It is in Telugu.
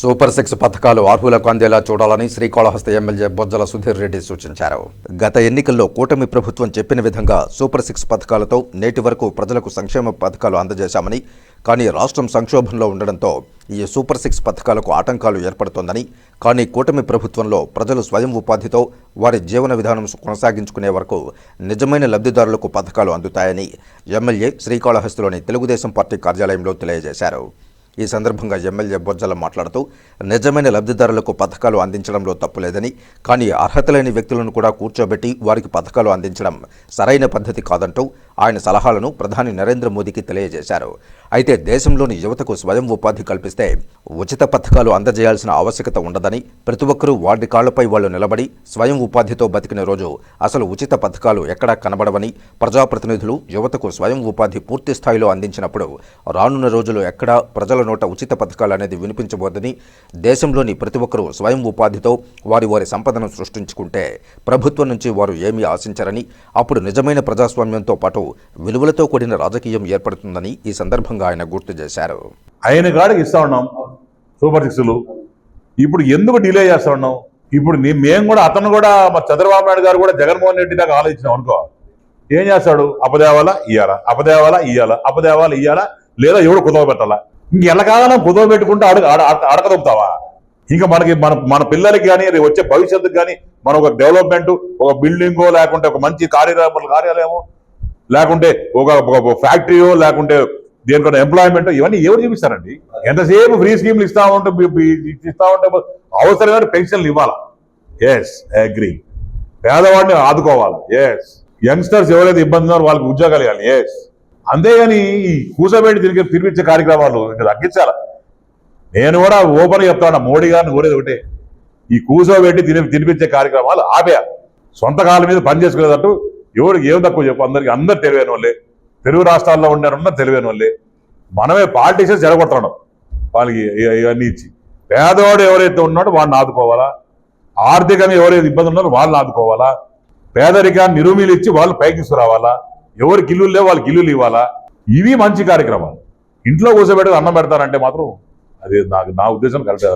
సూపర్ సిక్స్ పథకాలు అర్హులకు అందేలా చూడాలని శ్రీకాళహస్తి ఎమ్మెల్యే బొజ్జల సుధీర్ రెడ్డి సూచించారు. గత ఎన్నికల్లో కూటమి ప్రభుత్వం చెప్పిన విధంగా సూపర్ సిక్స్ పథకాలతో నేటి వరకు ప్రజలకు సంక్షేమ పథకాలు అందజేశామని కానీ రాష్ట్రం సంక్షోభంలో ఉండడంతో ఈ సూపర్ సిక్స్ పథకాలకు ఆటంకాలు ఏర్పడుతోందని కానీ కూటమి ప్రభుత్వంలో ప్రజలు స్వయం ఉపాధితో వారి జీవన విధానం కొనసాగించుకునే వరకు నిజమైన లబ్ధిదారులకు పథకాలు అందుతాయని ఎమ్మెల్యే శ్రీకాళహస్తిలోని తెలుగుదేశం పార్టీ కార్యాలయంలో తెలియజేశారు. ఈ సందర్భంగా ఎమ్మెల్యే బొజ్జల మాట్లాడుతూ నిజమైన లబ్ధిదారులకు పథకాలు అందించడంలో తప్పులేదని కానీ అర్హత లేని వ్యక్తులను కూడా కూర్చోబెట్టి వారికి పథకాలు అందించడం సరైన పద్ధతి కాదంటూ ఆయన సలహాలను ప్రధాని నరేంద్ర మోదీకి తెలియజేశారు. అయితే దేశంలోని యువతకు స్వయం ఉపాధి కల్పిస్తే ఉచిత పథకాలు అందజేయాల్సిన ఆవశ్యకత ఉండదని ప్రతి ఒక్కరూ వాటి కాళ్ళపై వాళ్ళు నిలబడి స్వయం ఉపాధితో బతికిన రోజు అసలు ఉచిత పథకాలు ఎక్కడా కనబడవని ప్రజాప్రతినిధులు యువతకు స్వయం ఉపాధి పూర్తి స్థాయిలో అందించినప్పుడు రానున్న రోజులు ఎక్కడా ప్రజల నోట ఉచిత పథకాలు అనేది వినిపించబోదని దేశంలోని ప్రతి ఒక్కరూ స్వయం ఉపాధితో వారి వారి సంపదను సృష్టించుకుంటే ప్రభుత్వం నుంచి వారు ఏమీ ఆశించరని అప్పుడు నిజమైన ప్రజాస్వామ్యంతో పాటు విలువలతో కూడిన రాజకీయం ఏర్పడుతుందని ఈ సందర్భంగా ఆయన గుర్తు చేశారు. ఆయన కాడికి ఇస్తా ఉన్నాం సూపర్ సిక్స్లు. ఇప్పుడు ఎందుకు డిలే చేస్తా ఉన్నాం? ఇప్పుడు మేము కూడా అతను కూడా మా చంద్రబాబు నాయుడు గారు కూడా జగన్మోహన్ రెడ్డి దాకా ఆలోచించాం అనుకో. ఏం చేస్తాడు? అపదేవాలా? ఇయ్యాలా. అపదేవాలా? ఇయ్యాలా. అపదేవాలా? ఇయ్యాలా? లేదా ఎవడు కుదవ పెట్టాలా? ఇంక ఎల్లకాలం కుదవ పెట్టుకుంటే అడగ అడగదొప్పుతావా ఇంకా మనకి మన మన పిల్లలకి కానీ వచ్చే భవిష్యత్తుకి కానీ మనం ఒక డెవలప్మెంట్ ఒక బిల్డింగో లేకుంటే ఒక మంచి కార్యాలయం కార్యాలయమో లేకుంటే ఒక ఒక ఫ్యాక్టరీయో లేకుంటే దేనికన్నా ఎంప్లాయ్మెంట్ ఇవన్నీ ఎవరు చూపిస్తారండి? ఎంతసేపు ఫ్రీ స్కీమ్లు ఇస్తా ఉంటే ఇస్తా ఉంటే అవసరమైన పెన్షన్లు ఇవ్వాలా? ఎస్ అగ్రీ పేదవాడిని ఆదుకోవాలి. ఎస్ యంగ్స్టర్స్ ఎవరైతే ఇబ్బంది ఉన్నారో వాళ్ళకి ఉద్యోగాలు ఇవ్వాలి. ఎస్ అంతేగాని ఈ కూసబెట్టి తిరిగి తిరిపించే కార్యక్రమాలు ఇంకా తగ్గించాలి? నేను కూడా ఓపెన్ చెప్తాను మోడీ గారిని కోరేది ఒకటే. ఈ కూసోబెట్టి తిని తినిపించే కార్యక్రమాలు ఆపేయాలి. సొంత కాలం మీద పని ఎవరికి ఏం తక్కువ చెప్పు అందరికి అందరు తెలివైన వాళ్ళే. తెలుగు రాష్ట్రాల్లో ఉన్నారన్న తెలివైన వాళ్ళే. మనమే పాలిటిషియన్స్ జరగొట్టడం వాళ్ళకి ఇవన్నీ ఇచ్చి. పేదవాడు ఎవరైతే ఉన్నాడో వాడిని ఆదుకోవాలా? ఆర్థికంగా ఎవరైతే ఇబ్బంది ఉన్నారో వాళ్ళని ఆదుకోవాలా? పేదరికాన్ని నిరూమీలు ఇచ్చి వాళ్ళు పైకి తీసుకురావాలా? ఎవరికి ఇల్లు లేవు వాళ్ళకి ఇల్లులు ఇవ్వాలా ఇవి మంచి కార్యక్రమాలు. ఇంట్లో కూర్చోబెట్టి అన్నం పెడతారంటే మాత్రం అది నాకు నా ఉద్దేశం కరెక్ట్